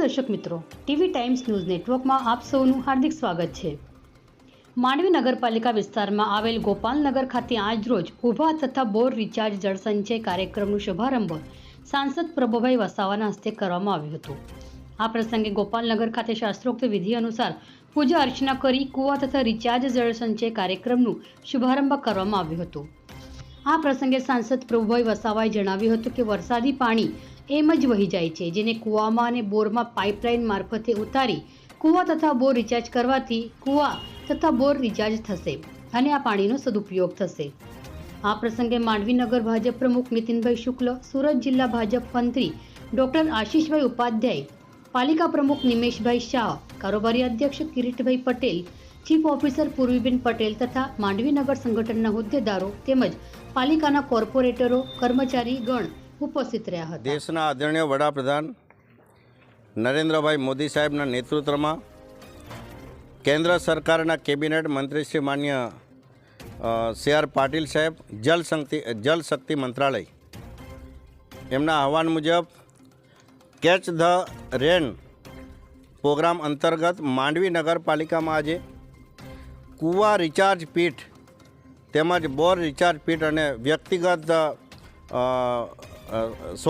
દર્શક મિત્રો. TV times news નેટવર્કમાં આપ સૌનું હાર્દિક સ્વાગત છે. માંડવી નગરપાલિકા વિસ્તારમાં આવેલ ગોપાલનગર ખાતે આજરોજ ઊભા તથા બોર રિચાર્જ જળસંચય કાર્યક્રમનું શુભારંભ સાંસદ પ્રભુભાઈ વસાવાના હસ્તે કરવામાં આવ્યું હતું. આ પ્રસંગે ગોપાલનગર ખાતે શાસ્ત્રોક્ત વિધિ અનુસાર પૂજા અર્ચના કરી કુવા તથા રિચાર્જ જળસંચય કાર્યક્રમનું શુભારંભ કરવામાં આવ્યું હતું. આ પ્રસંગે સાંસદ પ્રભુભાઈ વસાવાએ જણાવ્યું હતું કે વરસાદી પાણી એમ જ વહી જાય છે, જેને કૂવામાં અને બોરમાં પાઇપલાઇન મારફતે ઉતારી કૂવા તથા બોર રિચાર્જ કરવાથી કૂવા તથા બોર રિચાર્જ થશે અને આ પાણીનો સદુપયોગ થશે. આ પ્રસંગે માંડવી નગર ભાજપ પ્રમુખ નીતિનભાઈ શુક્લ, સુરત જિલ્લા ભાજપ મંત્રી ડોક્ટર આશીષભાઈ ઉપાધ્યાય, પાલિકા પ્રમુખ નિમેશભાઈ શાહ, કારોબારી અધ્યક્ષ કિરીટભાઈ પટેલ, ચીફ ઓફિસર પૂર્વીબેન પટેલ તથા માંડવી નગર સંગઠનના હોદ્દેદારો તેમજ પાલિકાના કોર્પોરેટરો કર્મચારી ગણ ઉપસ્થિત રહ્યા હતા. દેશના આદરણીય વડાપ્રધાન નરેન્દ્રભાઈ મોદી સાહેબના નેતૃત્વમાં કેન્દ્ર સરકારના કેબિનેટ મંત્રી શ્રી માન્ય સી આર પાટીલ સાહેબ જલ શક્તિ જલ શક્તિ મંત્રાલય. એમના આહવાન મુજબ કેચ ધ રેન પ્રોગ્રામ અંતર્ગત માંડવી નગરપાલિકામાં આજે કૂવા રિચાર્જ પીઠ તેમજ બોર રિચાર્જ પીઠ અને વ્યક્તિગત અ,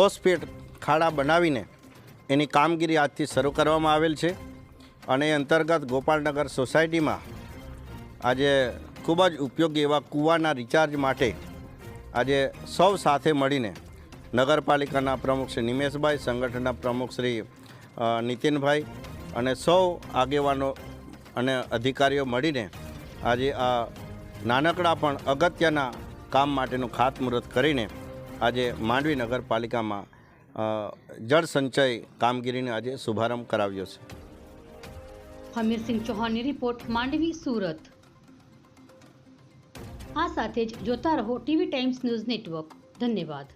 સ્પીડ ખાડા બનાવીને એની કામગીરી આજથી શરૂ કરવામાં આવેલ છે. અને એ અંતર્ગત ગોપાલનગર સોસાયટીમાં આજે ખૂબ જ ઉપયોગી એવા કૂવાના રિચાર્જ માટે આજે સૌ સાથે મળીને નગરપાલિકાના પ્રમુખ શ્રી નિમેશભાઈ સંગઠનના પ્રમુખ શ્રી નીતિનભાઈ અને સૌ આગેવાનો અને અધિકારીઓ મળીને આજે આ નાનકડા પણ અગત્યના કામ માટેનું ખાતમુહૂર્ત કરીને આજે માંડવી નગરપાલિકામાં જળ સંચય કામગીરીને આજે શુભારંભ કરાવ્યો છે. હમીરસિંહ ચૌહાણની રિપોર્ટ માંડવી, સુરત. આ સાથે જ જોતા રહો ટીવી ટાઈમ્સ ન્યૂઝ નેટવર્ક. ધન્યવાદ.